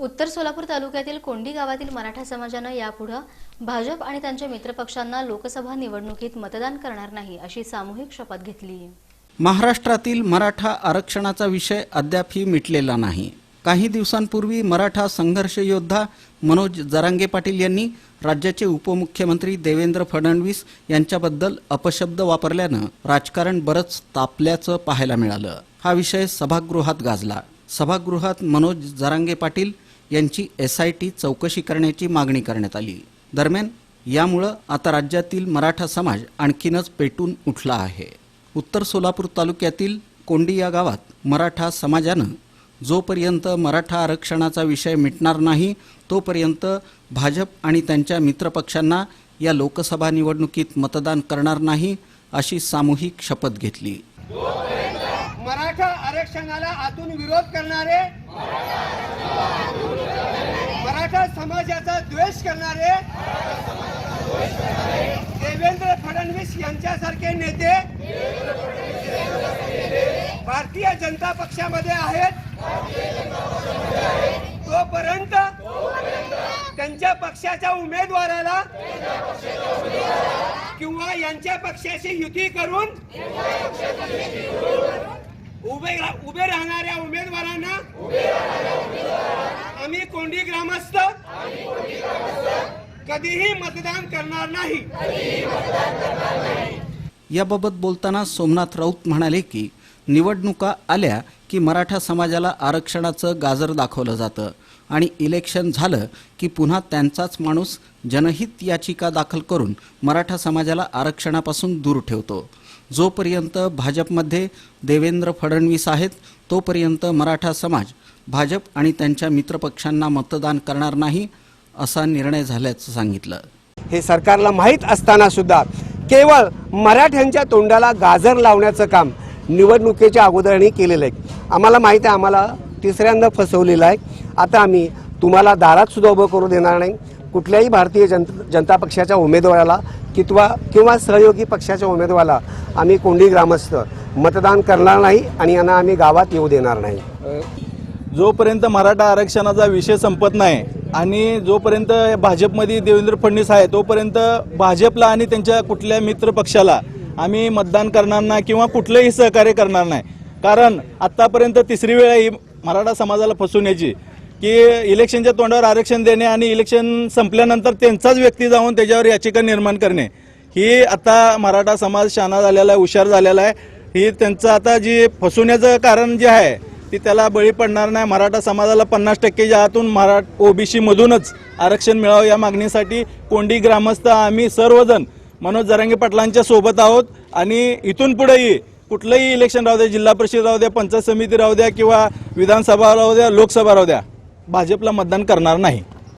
उत्तर सोलापूर तालुक्यातील कोंडी गावातील मराठा समाजानं यापुढं भाजप आणि त्यांच्या मित्रपक्षांना लोकसभा निवडणुकीत मतदान करणार नाही अशी सामूहिक शपथ घेतली. महाराष्ट्रातील मराठा आरक्षणाचा विषय अद्यापही मिटलेला नाही. काही दिवसांपूर्वी मराठा संघर्ष योद्धा मनोज जरांगे पाटील यांनी राज्याचे उपमुख्यमंत्री देवेंद्र फडणवीस यांच्याबद्दल अपशब्द वापरल्यानं राजकारण बरंच तापल्याचं पाहायला मिळालं. हा विषय सभागृहात गाजला. सभागृहात मनोज जरांगे पाटील यांची एस आय टी चौकशी करण्याची मागणी करण्यात आली. दरम्यान यामुळं आता राज्यातील मराठा समाज आणखीनच पेटून उठला आहे. उत्तर सोलापूर तालुक्यातील कोंडी या गावात मराठा समाजानं जोपर्यंत मराठा आरक्षणाचा विषय मिटणार नाही तोपर्यंत भाजप आणि त्यांच्या मित्रपक्षांना या लोकसभा निवडणुकीत मतदान करणार नाही अशी सामूहिक शपथ घेतली. मराठा आरक्षणाला आतून विरोध करणारे मराठा समाजाचा द्वेष करणारे देवेंद्र फडणवीस यांच्यासारखे नेते भारतीय जनता पक्षामध्ये आहेत. तोपर्यंत त्यांच्या पक्षाच्या उमेदवाराला किंवा यांच्या पक्षाशी युती करून उभे उभे राहणाऱ्या उमेदवारांना आम्ही कोंडी ग्रामस्थ कधीही मतदान करणार नाही. याबाबत बोलताना सोमनाथ राऊत म्हणाले की निवडणुका आल्या की मराठा समाजाला आरक्षणाचं गाजर दाखवलं जातं आणि इलेक्शन झालं की पुन्हा त्यांचाच माणूस जनहित याचिका दाखल करून मराठा समाजाला आरक्षणापासून दूर ठेवतो. जोपर्यंत भाजपमध्ये देवेंद्र फडणवीस आहेत तोपर्यंत मराठा समाज भाजप आणि त्यांच्या मित्रपक्षांना मतदान करणार नाही असा निर्णय झाल्याचं सांगितलं. हे सरकारला माहीत असताना सुद्धा केवळ मराठ्यांच्या तोंडाला गाजर लावण्याचं काम निवडणुकीच्या अगोदरने केलेलं आहे. आम्हाला माहीत आहे आम्हाला तिसऱ्यांदा फसवलेलं आहे. आता आम्ही तुम्हाला दारात सुद्धा उभं करू देणार नाही. कुठल्याही भारतीय जन जनता पक्षाच्या उमेदवाराला किंवा किंवा सहयोगी पक्षाच्या उमेदवाराला आम्ही कोंडी ग्रामस्थ मतदान करणार नाही आणि यांना आम्ही गावात येऊ देणार नाही. जोपर्यंत मराठा आरक्षणाचा विषय संपत नाही आणि जोपर्यंत भाजपमध्ये देवेंद्र फडणवीस आहे तोपर्यंत भाजपला आणि त्यांच्या कुठल्या मित्र पक्षाला आम्ही मतदान करणार नाही किंवा कुठलंही सहकार्य करणार नाही. कारण आत्तापर्यंत तिसरी वेळ आहे ही मराठा समाजाला फसवण्याची. की इलेक्शनच्या तोंडावर आरक्षण देणे आणि इलेक्शन संपल्यानंतर त्यांचाच व्यक्ती जाऊन त्याच्यावर याचिका निर्माण करणे. ही आता मराठा समाज शाना झालेला आहे हुशार झालेला आहे. ही त्यांचं आता जी फसवण्याचं कारण जे आहे ती त्याला बळी पडणार नाही. मराठा समाजाला पन्नास टक्केच्या आतून मरा ओबीसी मधूनच आरक्षण मिळावं या मागणीसाठी कोंडी ग्रामस्थ आम्ही सर्वजण मनोज जरांगे पाटलांच्या सोबत आहोत. आणि इथून पुढेही कुठलंही इलेक्शन राहू द्या जिल्हा परिषद राहू द्या पंचायत समिती राहू द्या किंवा विधानसभा राहू द्या लोकसभा राहू द्या भाजपला मतदान करणार नाही.